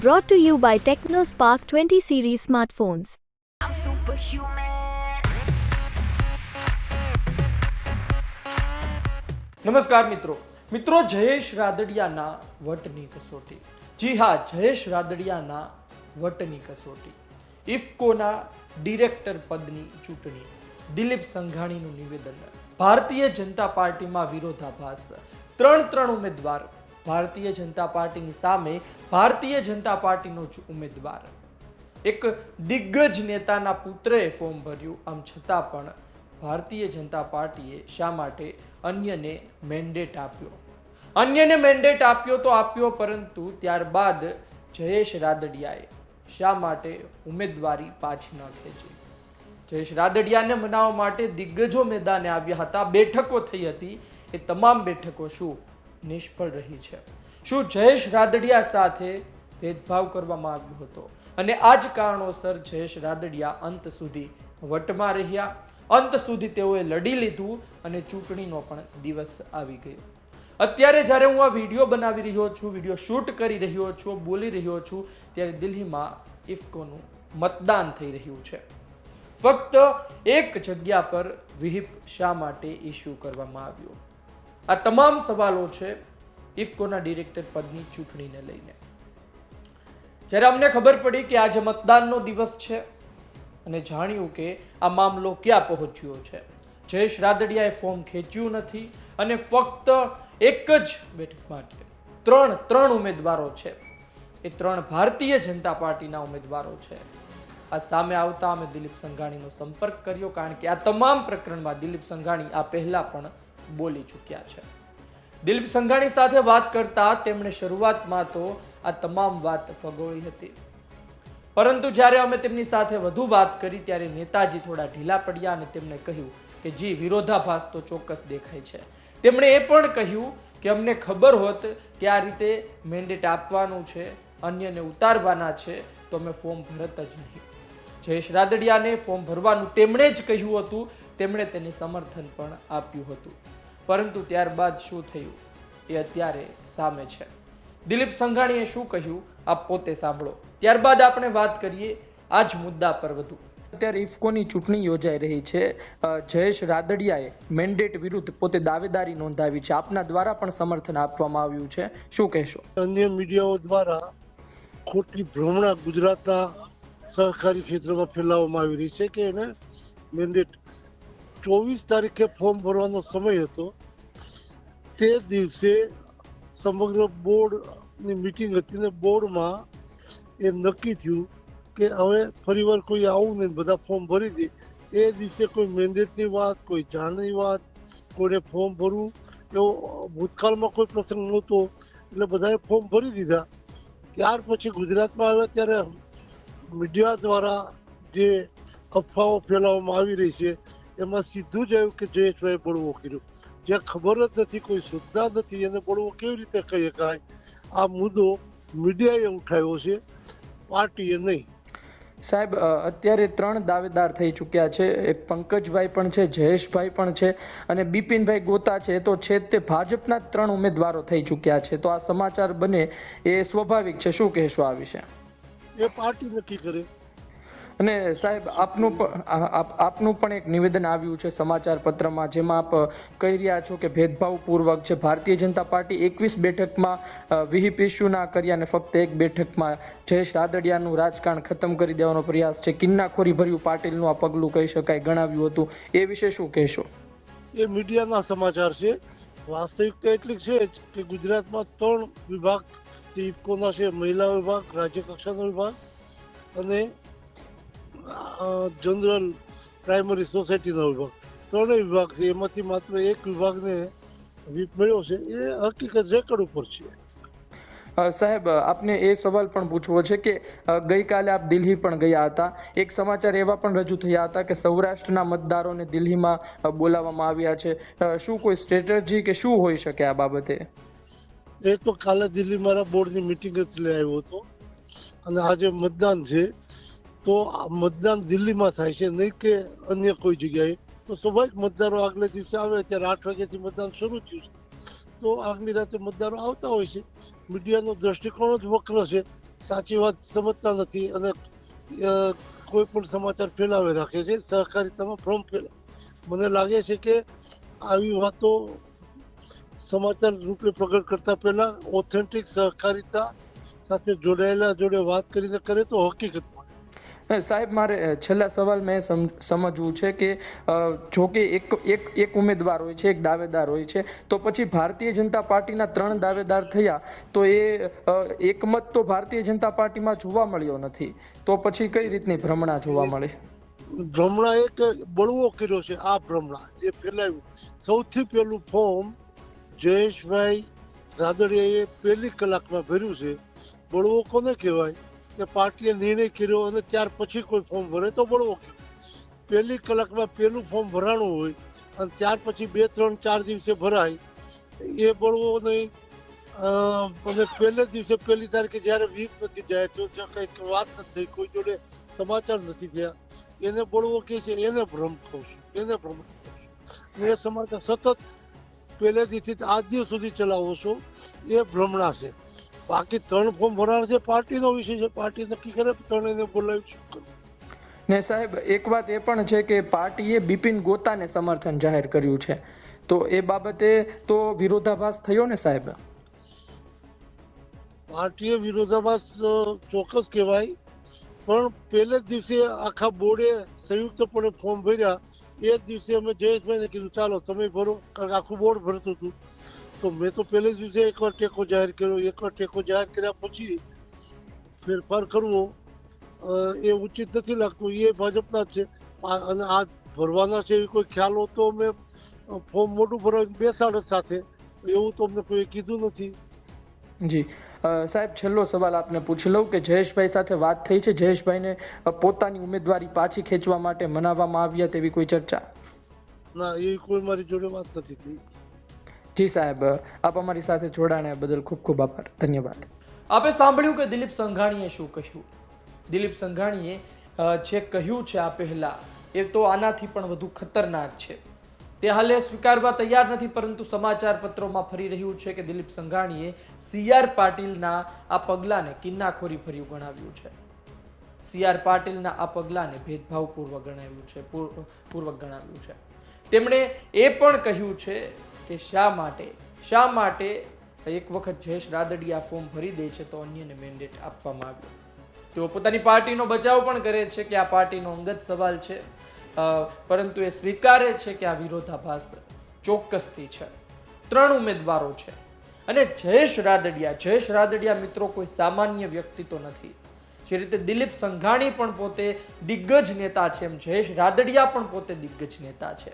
Brought to you by TechnoSpark 20 series smartphones. I'm superhuman. નમસ્કાર મિત્રો. મિત્રો જયેશ રાદડિયાના વટની કસોટી. જી હા જયેશ રાદડિયાના વટની કસોટી. ઇફકોના ડિરેક્ટર પદની ચૂંટણી. દિલીપ સંઘાણીનું નિવેદન. ભારતીય જનતા પાર્ટીમાં વિરોધાભાસ. ત્રણ ત્રણ ઉમેદવાર ભારતીય જનતા પાર્ટીની સામે ભારતીય જનતા પાર્ટીનો જ ઉમેદવાર. એક દિગ્ગજ નેતાના પુત્રએ ફોર્મ ભર્યું. આમ છતાં પણ ભારતીય જનતા પાર્ટીએ શા માટે અન્યને મેન્ડેટ આપ્યો? અન્યને મેન્ડેટ આપ્યો તો આપ્યો પરંતુ ત્યારબાદ જયેશ રાદડિયાએ શા માટે ઉમેદવારી પાછી ન ખેંચી? જયેશ રાદડિયાને મનાવવા માટે દિગ્ગજો મેદાને આવ્યા હતા. બેઠકો થઈ હતી. એ તમામ બેઠકો શું નિષ્ફળ રહી છે. શું જયેશ રાદડિયા સાથે ભેદભાવ કરવામાં આવ્યો હતો? અને આ જ કારણોસર જયેશ રાદડિયા અંત સુધી વટમાં રહ્યા. અંત સુધી તેઓએ લડી લીધું અને ચૂંટણીનો પણ દિવસ આવી ગયો. અત્યારે જ્યારે હું આ વીડિયો બનાવી રહ્યો છું, વીડિયો શૂટ કરી રહ્યો છું, બોલી રહ્યો છું, ત્યારે દિલ્હીમાં ઇફકોનું મતદાન થઈ રહ્યું છે. ફક્ત એક જગ્યા પર વિહિપ શા માટે ઇસ્યુ કરવામાં આવ્યો? આ તમામ સવાલો છે ઇફકોના ડિરેક્ટર પદની ચૂંટણીને લઈને. જ્યારે અમને ખબર પડી કે આજે મતદાનનો દિવસ છે અને જાણ્યું કે આ મામલો ક્યાં પહોંચ્યો છે. જયેશ રાદડિયાએ ફોર્મ ખેંચ્યું નથી અને ફક્ત એક જ બેઠક માટે ત્રણ ત્રણ ઉમેદવારો છે. એ ત્રણ ભારતીય જનતા પાર્ટીના ઉમેદવારો છે. આ સામે આવતા અમે દિલીપ સંઘાણીનો સંપર્ક કર્યો કારણ કે આ તમામ પ્રકરણમાં દિલીપ સંઘાણી આ પહેલાં પણ બોલી ચૂક્યા છે. દિલીપ સંઘાણી સાથે વાત કરતા તેમણે શરૂઆતમાં તો આ તમામ વાત ફગોળી હતી. પરંતુ જ્યારે અમે તેમની સાથે વધુ વાત કરી ત્યારે નેતાજી થોડા ઢીલા પડ્યા અને તેમણે કહ્યું કે, જી, વિરોધાભાસ તો ચોક્કસ દેખાય છે. તેમણે એ પણ કહ્યું કે, અમને ખબર હોત કે આ રીતે મેન્ડેટ આપવાનું છે, અન્યને ઉતારવાના છે, તો અમે ફોર્મ ભરત જ નહીં. જયેશ રાદડિયાને ફોર્મ ભરવાનું તેમણે જ કહ્યું હતું તેમણે તેને સમર્થન પણ આપ્યું હતું. પરંતુ ત્યારબાદ શું થયું? એ અત્યારે સામે છે. દિલીપ સંઘાણીએ શું કહ્યું? આપ પોતે સાંભળો. ત્યારબાદ આપણે વાત કરીએ આ જ મુદ્દા પર વધુ. અત્યારે ઇફકોની ચૂંટણી યોજાઈ રહી છે. જયેશ રાદડિયાએ મેન્ડેટ વિરુદ્ધ પોતે દાવેદારી નોંધાવી છે. આપના દ્વારા પણ સમર્થન આપવામાં આવ્યું છે. શું કહેશો? અન્ય મીડિયાઓ દ્વારા ખોટી ભ્રમણા ગુજરાતના સહકારી ક્ષેત્રમાં ફેલાવવામાં આવી રહી છે કે એને મેન્ડેટ ચોવીસ તારીખે ફોર્મ ભરવાનો સમય હતો. તે દિવસે સમગ્ર બોર્ડની મિટિંગ હતી ને બોર્ડમાં એ નક્કી થયું કે હવે ફરીવાર કોઈ આવું નહીં, બધા ફોર્મ ભરી દે. એ દિવસે કોઈ મેન્ડેટની વાત, કોઈ જાણની વાત કોઈને ફોર્મ ભરવું, એવો ભૂતકાળમાં કોઈ પ્રસંગ નહોતો. એટલે બધાએ ફોર્મ ભરી દીધા. ત્યાર પછી ગુજરાતમાં આવ્યા ત્યારે મીડિયા દ્વારા જે અફવાઓ ફેલાવવામાં આવી રહી છે એમાં સીધું જ આવ્યું કે જયેશભાઈ બળવો કર્યો. જ્યાં ખબર જ નથી કોઈ શ્રદ્ધા નથી એને બળવો કેવી રીતે કહી શકાય આ મુદ્દો મીડિયાએ ઉઠાવ્યો છે પાર્ટીએ નહીં. સાહેબ અત્યારે ત્રણ દાવેદાર થઈ ચૂક્યા છે. એક પંકજભાઈ પણ છે જયેશભાઈ પણ છે અને બિપિનભાઈ ગોતા છે. તો છે તે ભાજપના ત્રણ ઉમેદવારો થઈ ચૂક્યા છે. તો આ સમાચાર બને એ સ્વાભાવિક છે. શું કહેશો આ વિશે? એ પાર્ટી નક્કી કરે. અને સાહેબ, આપનું પણ આપ- આપનું પણ એક નિવેદન આવ્યું છે સમાચાર પત્રમાં, જેમાં આપ કહી રહ્યા છો કે ભેદભાવપૂર્વક છે. ભારતીય જનતા પાર્ટી એકવીસ બેઠકમાં વિહિપ ઇસ્યુ ના કર્યા અને ફક્ત એક બેઠકમાં જયેશ રાદડિયાનું રાજકારણ ખતમ કરી દેવાનો પ્રયાસ છે. કિન્નાખોરી ભર્યું પાટીલનું આ પગલું કહી શકાય ગણાવ્યું હતું. એ વિશે શું કહેશો? એ મીડિયાના સમાચાર છે. વાસ્તવિકતા એટલી છે કે ગુજરાતમાં ત્રણ વિભાગ ઇફકોના છે. મહિલા વિભાગ રાજ્ય કક્ષાનો વિભાગ અને જનરલ પ્રાઇમરી સોસાયટીનો વિભાગ. ત્રણેય વિભાગ છે. એમાંથી માત્ર એક વિભાગને વીપ મળ્યો છે. એ હકીકત રેકર્ડ ઉપર છે. સાહેબ આપને એ સવાલ પણ પૂછવો છે કે ગઈકાલે આપ દિલ્હી પણ ગયા હતા. એક સમાચાર એવા પણ રજૂ થયા હતા કે સૌરાષ્ટ્રના મતદારોને દિલ્હીમાં બોલાવવામાં આવ્યા છે. શું કોઈ સ્ટ્રેટર્જી કે શું હોઈ શકે આ બાબતે? એ તો કાલે દિલ્હી મારા બોર્ડની મિટિંગ જ લઈ આવ્યો હતો. અને આજે મતદાન છે. તો આ મતદાન દિલ્હીમાં થાય છે, નહીં કે અન્ય કોઈ જગ્યાએ. તો સ્વાભાવિક મતદારો આગલે દિવસે આવે ત્યારે આઠ વાગ્યાથી મતદાન શરૂ થયું છે. તો આગલી રાતે મતદારો આવતા હોય છે. મીડિયાનો દ્રષ્ટિકોણ જ વક્ર છે. સાચી વાત સમજતા નથી અને કોઈ પણ સમાચાર ફેલાવી રાખે છે. સહકારિતામાં ફ્રોમ ફેલા મને લાગે છે કે આવી વાતો સમાચાર રૂપે પ્રગટ કરતા પહેલા ઓથેન્ટિક સહકારિતા સાથે જોડાયેલા જોડે વાત કરીને કરે તો હકીકત સાહેબ, મારે છેલ્લા સવાલ મેં સમ- સમજવું છે કે જો કે એક એક એક ઉમેદવાર હોય છે, એક દાવેદાર હોય છે, તો પછી ભારતીય જનતા પાર્ટીના ત્રણ દાવેદાર થયા, તો એ એકમત તો ભારતીય જનતા પાર્ટીમાં જોવા મળ્યો નથી. તો પછી કઈ રીતની ભ્રમણા જોવા મળે? ભ્રમણા એક બળવો કર્યો છે, આ ભ્રમણા, જે ફેલાવ્યું સૌથી પહેલું ફોર્મ જયેશભાઈ રાદડિયાએ પહેલી કલાકમાં ભર્યું છે. બળવો કોને કહેવાય? કે પાર્ટીએ નિર્ણય કર્યો અને ત્યાર પછી કોઈ ફોર્મ ભરે તો કહેવાય પહેલી કલાકમાં પહેલું ફોર્મ ભરાણું હોય અને ત્યાર પછી બે, ત્રણ, ચાર દિવસે ભરાય, એ બળવો નહીં. અને પહેલે દિવસે પહેલી તારીખે જ્યારે વીક નથી જાય, તો કંઈક વાત નથી થઈ, કોઈ જોડે સમાચાર નથી થયા. એને બળવો કે છે, એને ભ્રમ કહું છું એને ભ્રમ એ સમાચાર સતત પહેલે દિવસથી આજ દિવસ સુધી ચલાવો છો, એ ભ્રમણા છે. બાકી ત્રણ ફોર્મ ભરાણ છે પાર્ટીનો વિષય છે પાર્ટી નક્કી કરે ત્રણ બોલાવી શું ને સાહેબ એક વાત એ પણ છે કે પાર્ટીએ બિપિન ગોતાને સમર્થન જાહેર કર્યું છે. તો એ બાબતે તો વિરોધાભાસ થયો ને સાહેબ? પાર્ટીએ વિરોધાભાસ ચોક્કસ કહેવાય. પણ પહેલે જ દિવસે આખા બોર્ડે સંયુક્તપણે ફોર્મ ભર્યા. એ જ દિવસે અમે જયેશભાઈને કીધું, ચાલો, તમે ભરો. કારણ કે આખું બોર્ડ ભરતું હતું. તો મેં તો પહેલે દિવસે એકવાર ટેકો જાહેર કર્યો. એકવાર ટેકો જાહેર કર્યા પછી ફેરફાર કરવો એ ઉચિત નથી લાગતું. એ ભાજપના છે. અને આ ભરવાના છે એવી કોઈ ખ્યાલ હોતો અમે ફોર્મ મોટું ભરવા બેસાડ સાથે. એવું તો અમને કોઈ કીધું નથી. જી. સાહેબ છેલ્લો સવાલ આપને પૂછી લઉં કે જયેશભાઈ સાથે વાત થઈ છે? જયેશભાઈને પોતાની ઉમેદવારી પાછી ખેંચવા માટે મનાવવામાં આવ્યા તેવી કોઈ ચર્ચા? ના એ કોઈ મારી જોડે વાત નથી થઈ. જી સાહેબ આપ અમારી સાથે જોડાણ્યા બદલ ખૂબ ખૂબ આભાર. ધન્યવાદ. આપે સાંભળ્યું કે દિલીપ સંઘાણીએ શું કહ્યું? દિલીપ સંઘાણીએ જે કહ્યું છે આ પહેલા એ તો આનાથી પણ વધુ ખતરનાક છે. તે હાલે સ્વીકારવા તૈયાર નથી, પરંતુ સમાચાર પત્રોમાં ફરી રહ્યું છે કે દિલીપ સંઘાણીએ સી આર પાટીલના આ પગલાંને કિન્નાખોરી ફર્યું ગણાવ્યું છે. સી આર પાટીલના આ પગલાંને ભેદભાવપૂર્વક ગણાવ્યું છે, પૂર- પૂર્વક ગણાવ્યું છે. તેમણે એ પણ કહ્યું છે કે શા માટે શા માટે એક વખત જયેશ રાદડિયા ફોર્મ ભરી દે છે તો અન્યને મેન્ડેટ આપવામાં આવ્યો. તેઓ પોતાની પાર્ટીનો બચાવ પણ કરે છે કે આ પાર્ટીનો અંગત સવાલ છે. પરંતુ એ સ્વીકારે છે કે આ વિરોધાભાસ ચોક્કસથી છે. ત્રણ ઉમેદવારો છે. અને જયેશ રાદડિયા જયેશ રાદડિયા મિત્રો કોઈ સામાન્ય વ્યક્તિ તો નથી. જે રીતે દિલીપ સંઘાણી પણ પોતે દિગ્ગજ નેતા છે એમ જયેશ રાદડિયા પણ પોતે દિગ્ગજ નેતા છે.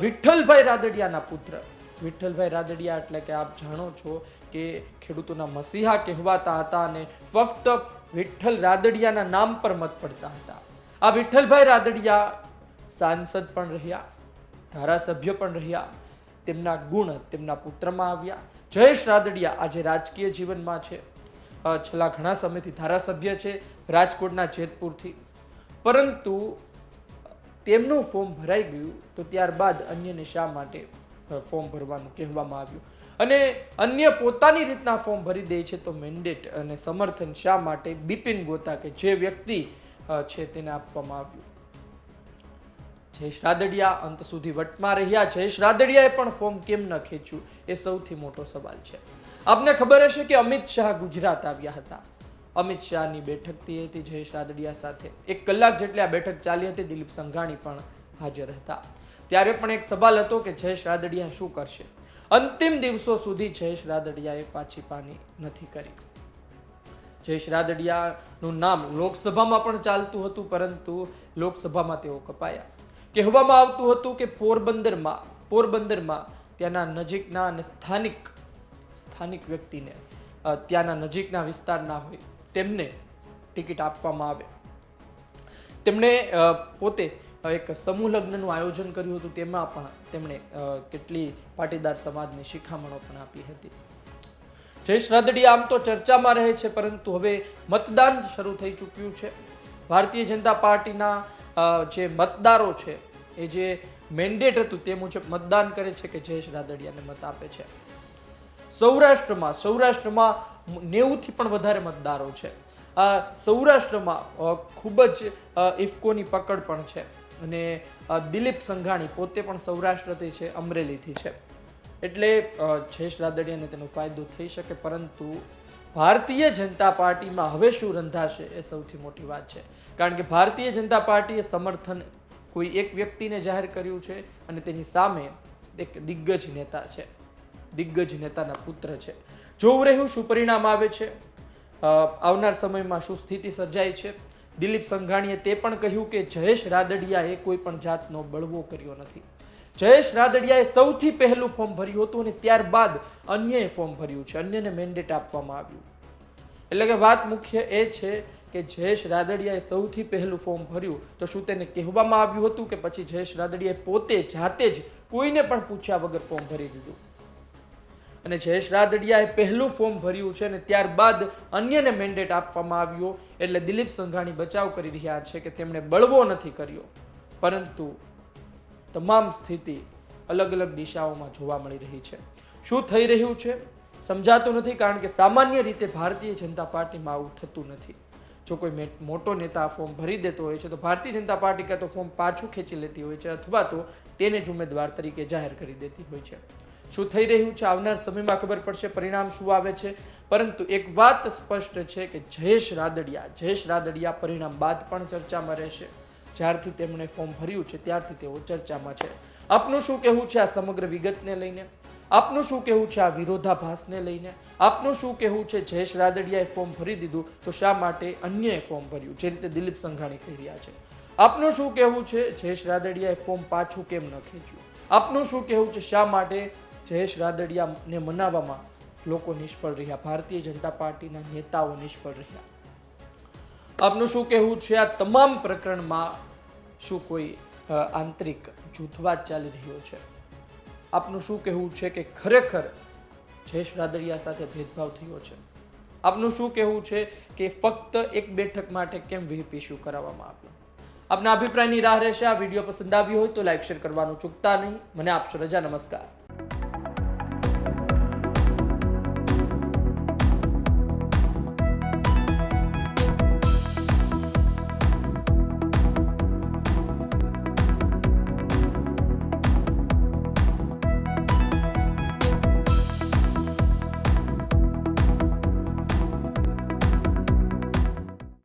વિઠ્ઠલભાઈ રાદડિયાના પુત્ર. વિઠ્ઠલભાઈ રાદડિયા એટલે કે આપ જાણો છો કે ખેડૂતોના મસીહા કહેવાતા હતા અને ફક્ત વિઠ્ઠલ રાદડિયાના નામ પર મત પડતા હતા. આ વિઠ્ઠલભાઈ રાદડિયા સાંસદ પણ રહ્યા, ધારાસભ્ય પણ રહ્યા, તેમના ગુણ તેમના પુત્રમાં આવ્યા. જયેશ રાદડિયા આજે રાજકીય જીવનમાં છે. છેલ્લા ઘણા સમયથી ધારાસભ્ય છે રાજકોટના જેતપુરથી. પરંતુ તેમનું ફોર્મ ભરાઈ ગયું તો ત્યારબાદ અન્યને શા માટે ફોર્મ ભરવાનું કહેવામાં આવ્યું? અને અન્ય પોતાની રીતના ફોર્મ ભરી દે છે તો મેન્ડેટ અને સમર્થન શા માટે? બિપિન ગોતા કે જે વ્યક્તિ છે તેને આપવામાં આવ્યું. જયેશ રાદડિયા અંત સુધી વટમાં રહ્યા. જયેશ રાદડિયાએ પણ ફોર્મ કેમ ન ખેંચ્યું? એ સૌથી મોટો સવાલ છે. આપને ખબર હશે કે અમિત શાહ ગુજરાત આવ્યા હતા. અમિત શાહની બેઠક થઈ હતી જયેશ રાદડિયા સાથે. એક કલાક જેટલી આ બેઠક ચાલી હતી, દિલીપ સંઘાણી પણ હાજર હતા. ત્યારે પણ એક સવાલ હતો કે જયેશ રાદડિયા શું કરશે? અંતિમ દિવસો સુધી જયેશ રાદડિયાએ પાછી પાની નથી કરી. જયેશ રાદડિયાનું નામ લોકસભામાં પણ ચાલતું હતું, પરંતુ લોકસભામાં તેઓ કપાયા. કહેવામાં આવતું હતું કે પોરબંદરમાં પોરબંદરમાં ત્યાંના નજીકના અને સ્થાનિક સ્થાનિક વ્યક્તિને ત્યાંના નજીકના વિસ્તારના હોય, તેમને ટિકિટ આપવામાં આવે. તેમણે પોતે એક સમૂહ લગ્નનું આયોજન કર્યું હતું, તેમાં પણ તેમણે કેટલી પાટીદાર સમાજની શિખામણો પણ આપી હતી. જયેશ રાદડિયા આમ તો ચર્ચામાં રહે છે, પરંતુ હવે મતદાન શરૂ થઈ ચૂક્યું છે. ભારતીય જનતા પાર્ટીના જે મતદારો છે, એ જે મેન્ડેટ હતું તે મુજબ મતદાન કરે છે કે જયેશ રાદડિયાને મત આપે છે. સૌરાષ્ટ્રમાં સૌરાષ્ટ્રમાં નેવુંથી પણ વધારે મતદારો છે. સૌરાષ્ટ્રમાં ખૂબ જ ઇફકોની પકડ પણ છે. અને દિલીપ સંઘાણી પોતે પણ સૌરાષ્ટ્રથી છે, અમરેલીથી છે. એટલે જયેશ રાદડિયાને તેનો ફાયદો થઈ શકે, પરંતુ ભારતીય જનતા પાર્ટીમાં હવે શું રંધાશે એ સૌથી મોટી વાત છે. કારણ કે ભારતીય જનતા પાર્ટીએ સમર્થન કોઈ એક વ્યક્તિને જાહેર કર્યું છે અને તેની સામે એક દિગ્ગજ નેતા છે. દિગ્ગજ નેતાના પુત્ર છે. જોવું રહ્યું શું પરિણામ આવે છે? આવનાર સમયમાં શું સ્થિતિ સર્જાય છે? દિલીપ સંઘાણીએ તે પણ કહ્યું કે જયેશ રાદડિયાએ કોઈ પણ જાતનો બળવો કર્યો નથી. જયેશ રાદડિયાએ સૌથી પહેલું ફોર્મ ભર્યું હતું અને ત્યારબાદ અન્યએ ફોર્મ ભર્યું છે. અન્યને મેન્ડેટ આપવામાં આવ્યું. એટલે કે વાત મુખ્ય એ છે કે જયેશ રાદડિયાએ સૌથી પહેલું ફોર્મ ભર્યું. તો શું તેને કહેવામાં આવ્યું હતું કે પછી જયેશ રાદડિયાએ પોતે જાતે જ કોઈને પણ પૂછ્યા વગર ફોર્મ ભરી દીધું. અને જયેશ રાદડિયાએ પહેલું ફોર્મ ભર્યું છે અને ત્યારબાદ અન્યને મેન્ડેટ આપવામાં આવ્યો. એટલે દિલીપ સંઘાણી બચાવ કરી રહ્યા છે કે તેમણે બળવો નથી કર્યો. પરંતુ તમામ સ્થિતિ અલગ અલગ દિશાઓમાં જોવા મળી રહી છે. શું થઈ રહ્યું છે? સમજાતું નથી કારણ કે સામાન્ય રીતે ભારતીય જનતા પાર્ટીમાં આવું થતું નથી. જો કોઈ મોટો નેતા ફોર્મ ભરી દેતો હોય છે તો ભારતીય જનતા પાર્ટી કાં તો ફોર્મ પાછું ખેંચી લેતી હોય છે અથવા તો તેને જ ઉમેદવાર તરીકે જાહેર કરી દેતી હોય છે. શું થઈ રહ્યું છે? આવનાર સમયમાં ખબર પડશે પરિણામ શું આવે છે. પરંતુ એક વાત સ્પષ્ટ છે કે જયેશ રાદડિયા જયેશ રાદડિયા પરિણામ બાદ પણ ચર્ચામાં રહેશે. જ્યારથી તેમણે ફોર્મ ભર્યું છે, ત્યારથી તેઓ ચર્ચામાં છે. આપનું શું કહેવું છે આ સમગ્ર વિગતને લઈને? આપનું શું કહેવું છે આ વિરોધાભાસને લઈને? આપનું શું કહેવું છે જયેશ રાદડિયાએ ફોર્મ ભરી દીધું? તો શા માટે અન્યએ ફોર્મ ભર્યું? જે રીતે દિલીપ સંઘાણી કહી રહ્યા છે. આપનું શું કહેવું છે જયેશ રાદડિયાએ ફોર્મ પાછું કેમ ન ખેંચ્યું? આપનું શું કહેવું છે શા માટે જયેશ રાદડિયાને મનાવવામાં લોકો નિષ્ફળ રહ્યા? ભારતીય જનતા પાર્ટીના નેતાઓ નિષ્ફળ રહ્યા? આપનું શું કહેવું છે? આ તમામ પ્રકરણમાં શું કોઈ આંતરિક જૂથવાદ ચાલી રહ્યો છે? આપનું શું કહેવું છે કે ખરેખર જયેશ રાદડિયા સાથે ભેદભાવ થયો છે? આપનું શું કહેવું છે કે ફક્ત એક બેઠક માટે કેમ વીપી ઇસ્યુ કરાવવામાં આવ્યો? આપના અભિપ્રાયની રાહ રહેશે, આ વીડિયો પસંદ આવ્યો હોય તો લાઈક, શેર કરવાનું ચૂકતા નહીં. મને આપશો રજા. નમસ્કાર.